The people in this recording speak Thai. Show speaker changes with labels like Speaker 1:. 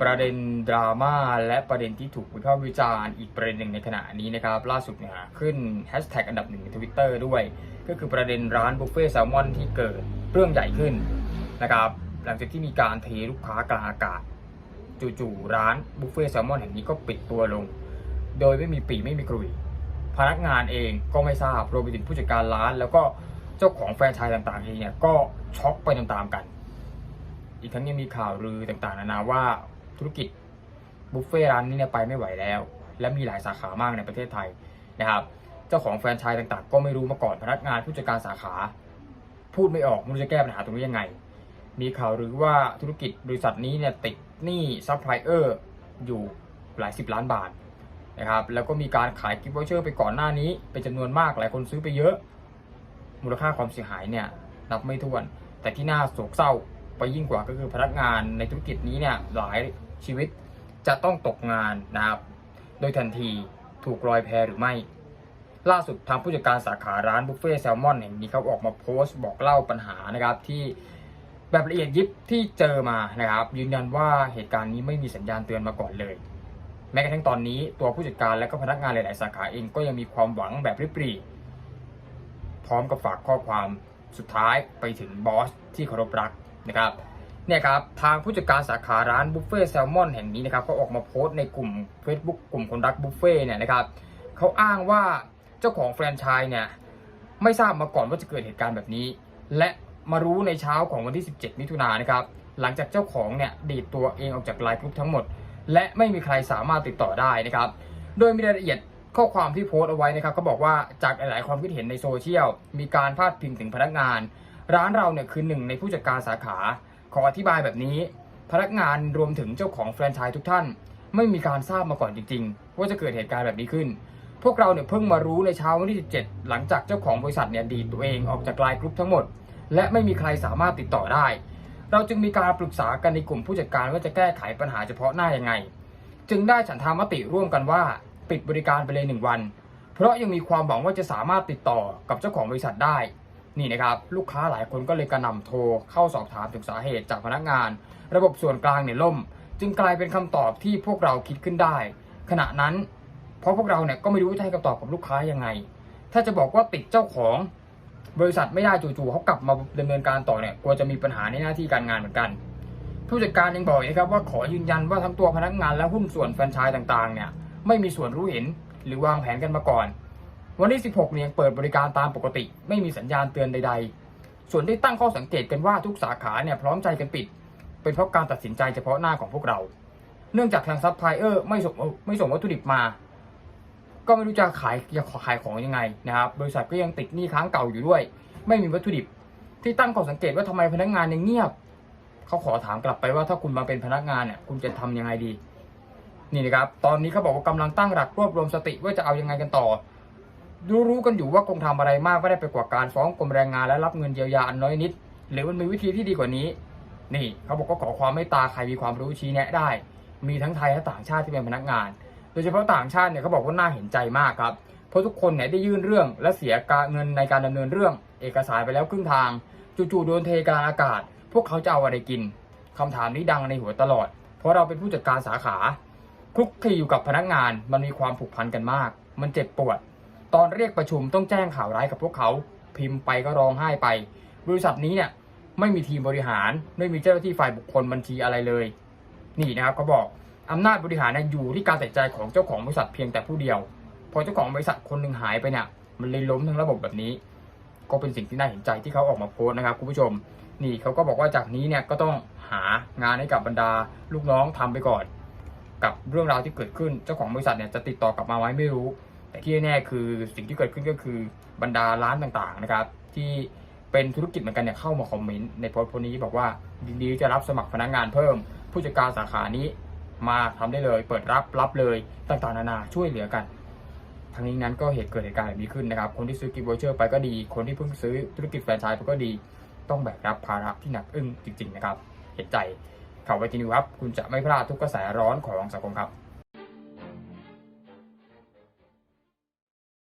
Speaker 1: ประเด็นดราม่าและประเด็นที่ถูกวิพากษ์วิจารณ์อีกประเด็นหนึ่งในขณะนี้นะครับล่าสุดเนี่ยขึ้นแฮชแท็กอันดับหนึ่งในทวิตเตอร์ด้วย ก็คือประเด็นร้านบุฟเฟ่ต์แซลมอนที่เกิดเรื่องใหญ่ขึ้นนะครับหลังจากที่มีการเทลูกค้ากลางอากาศ จู่ๆร้านบุฟเฟ่ต์แซลมอนแห่งนี้ก็ปิดตัวลง โดยไม่มีปีไม่มีกรุยพนักงานเองก็ไม่ทราบรวมไปถึงผู้จัดการร้าน แล้วก็เจ้าของแฟรนไชส์ต่างๆเองเนี่ยก็ช็อกไปตามๆกัน อีกทั้งยังมีข่าวลือต่างๆนานาว่า ธุรกิจบุฟเฟ่ร้านนี้เนี่ยไปไม่ไหวแล้ว และมีหลายสาขามากในประเทศไทยนะครับเจ้าของแฟรนไชส์ต่างๆ ก็ไม่รู้มาก่อนพนักงานผู้จัดการสาขา พูดไม่ออกไม่รู้จะแก้ปัญหาตรงนี้ยังไง มีข่าวหรือว่าธุรกิจบริษัทนี้เนี่ยติดหนี้ซัพพลายเออร์อยู่หลายสิบล้านบาทนะครับแล้วก็มีการขายกิฟต์วอเชอร์ไปก่อนหน้านี้ เป็นจำนวนมากหลายคนซื้อไปเยอะ มูลค่าความเสียหายเนี่ยนับไม่ถ้วน แต่ที่น่าโศกเศร้าไปยิ่งกว่าก็คือพนักงานในธุรกิจนี้เนี่ยหลาย ชีวิตจะต้องตกงานนะครับ โดยทันทีถูกลอยแพหรือไม่ ล่าสุดทางผู้จัดการสาขาร้านบุฟเฟ่แซลมอนแห่งนี้เขาออกมาโพสต์บอกเล่าปัญหานะครับที่แบบละเอียดยิบที่เจอมานะครับ ยืนยันว่าเหตุการณ์นี้ไม่มีสัญญาณเตือนมาก่อนเลย แม้กระทั่งตอนนี้ตัวผู้จัดการและก็พนักงานหลาย ๆ สาขาเองก็ยังมีความหวังแบบริบหรี่พร้อมกับฝากข้อความสุดท้ายไปถึงบอสที่เคารพรักนะครับ เนี่ยครับทางผู้จัดการสาขาร้านบุฟเฟ่แซลมอนแห่งนี้นะครับก็ออกมาโพสต์ในกลุ่ม Facebook กลุ่มคนรักบุฟเฟ่เนี่ยนะครับเขาอ้างว่าเจ้าของแฟรนไชส์เนี่ยไม่ทราบมาก่อนว่าจะเกิดเหตุการณ์แบบนี้ และมารู้ในเช้าของวันที่ 17 มิถุนายนนะครับหลังจากเจ้าของเนี่ยดีดตัวเองออกจากไลน์กรุ๊ปทั้งหมด และไม่มีใครสามารถติดต่อได้นะครับ โดยมีรายละเอียดข้อความที่โพสต์เอาไว้นะครับก็บอกว่าจากหลาย ๆ ความคิดเห็นในโซเชียลมีการพาดพิงถึงพนักงาน ร้านเราเนี่ยคือหนึ่งในผู้จัดการสาขา ขออธิบายแบบนี้ พนักงานรวมถึงเจ้าของแฟรนไชส์ทุกท่าน ไม่มีการทราบมาก่อนจริง ๆ ว่าจะเกิดเหตุการณ์แบบนี้ขึ้น พวกเราเนี่ยเพิ่งมารู้ในเช้าวันที่ 17 หลังจากเจ้าของบริษัทเนี่ยดีดตัวเองออกจากไลน์กรุ๊ปทั้งหมด และไม่มีใครสามารถติดต่อได้ เราจึงมีการปรึกษากันในกลุ่มผู้จัดการว่าจะแก้ไขปัญหาเฉพาะหน้ายังไง จึงได้ฉันทามติร่วมกันว่าปิดบริการไปเลยหนึ่งวัน เพราะยังมีความหวังว่าจะสามารถติดต่อกับเจ้าของบริษัทได้ นี่นะครับลูกค้าหลายคนก็เลยกระหน่ำโทรเข้าสอบถามถึงสาเหตุจากพนักงาน ระบบส่วนกลางเนี่ยล่ม จึงกลายเป็นคำตอบที่พวกเราคิดขึ้นได้ ขณะนั้น เพราะพวกเราเนี่ยก็ไม่รู้จะให้คำตอบกับลูกค้ายังไง ถ้าจะบอกว่าติดเจ้าของบริษัทไม่ได้จู่ๆเขากลับมาดำเนินการต่อเนี่ยกลัวจะมีปัญหาในหน้าที่การงานเหมือนกัน ผู้จัดการยังบอกอีกนะครับว่าขอยืนยันว่าทั้งตัวพนักงานและหุ้นส่วนแฟรนไชส์ต่างๆเนี่ยไม่มีส่วนรู้เห็นหรือวางแผนกันมาก่อน วันที่ 16 เนี่ยเปิดบริการตามปกติ ไม่มีสัญญาณเตือนใด ๆ ส่วนที่ตั้งข้อสังเกตกันว่าทุกสาขาเนี่ยพร้อมใจกันปิด เป็นเพราะการตัดสินใจเฉพาะหน้าของพวกเรา เนื่องจากทางซัพพลายเออร์ไม่ส่งไม่ส่งวัตถุดิบมา ก็ไม่รู้จะขายจะขายของยังไงนะครับบริษัทก็ยังติดหนี้ค้างเก่าอยู่ด้วย ไม่มีวัตถุดิบ ที่ตั้งข้อสังเกตว่าทำไมพนักงานยังเงียบเขาขอถามกลับไปว่าถ้าคุณมาเป็นพนักงานเนี่ยคุณจะทำยังไงดีนี่นะครับ ตอนนี้เขาบอกว่ากำลังตั้งหลักรวบรวมสติว่าจะเอายังไงกันต่อ รู้รู้กันอยู่ว่าคงทำอะไรมากไม่ได้ไปกว่าการฟ้องกรมแรงงานและรับเงินเยียวยาอันน้อยนิด หรือมันมีวิธีที่ดีกว่านี้ นี่เขาบอกก็ขอความเมตตาใครมีความรู้ชี้แนะได้ มีทั้งไทยและต่างชาติที่เป็นพนักงาน โดยเฉพาะต่างชาติเนี่ยเขาบอกว่าน่าเห็นใจมากครับ เพราะทุกคนเนี่ยได้ยื่นเรื่องและเสียการเงินในการดำเนินเรื่อง เอกสารไปแล้วครึ่งทาง จู่ๆโดนเทกลางอากาศ พวกเขาจะเอาอะไรกินคำถามนี้ดังในหัวตลอด เพราะเราเป็นผู้จัดการสาขาคลุกคลีอยู่กับพนักงานมันมีความผูกพันกันมาก มันเจ็บปวด ตอนเรียกประชุมต้องแจ้งข่าวร้ายกับพวกเขา พิมพ์ไปก็ร้องไห้ไป บริษัทนี้เนี่ยไม่มีทีมบริหาร ไม่มีเจ้าหน้าที่ฝ่ายบุคคลบัญชีอะไรเลย นี่นะครับเขาบอกอำนาจบริหารเนี่ยอยู่ที่การตัดใจของเจ้าของบริษัทเพียงแต่ผู้เดียว พอเจ้าของบริษัทคนหนึ่งหายไปเนี่ยมันเลยล้มทั้งระบบแบบนี้ ก็เป็นสิ่งที่น่าเห็นใจที่เขาออกมาโพสต์นะครับคุณผู้ชม นี่เขาก็บอกว่าจากนี้เนี่ยก็ต้องหางานให้กับบรรดาลูกน้องทำไปก่อน กับเรื่องราวที่เกิดขึ้นเจ้าของบริษัทเนี่ยจะติดต่อกลับมาไหมไม่รู้ แต่ที่แน่คือสิ่งที่เกิดขึ้นก็คือบรรดาร้านต่างๆนะครับ ที่เป็นธุรกิจเหมือนกันเนี่ยเข้ามาคอมเมนต์ในโพสต์นี้บอกว่ายินดีจะรับสมัครพนักงานเพิ่ม ผู้จัดการสาขานี้มาทำได้เลย เปิดรับรับเลยต่างๆนานาช่วยเหลือกันทั้งนี้นั้นก็เหตุเกิดเหตุการณ์แบบนี้ขึ้นนะครับ คนที่ซื้อกิฟต์วอเชอร์ไปก็ดี คนที่เพิ่งซื้อธุรกิจแฟรนไชส์ไปก็ดี ต้องแบกรับภาระที่หนักอึ้งจริง ๆ นะครับ เห็นใจข่าวไวจีนิวครับ คุณจะไม่พลาดทุกกระแสร้อนของสังคมครับ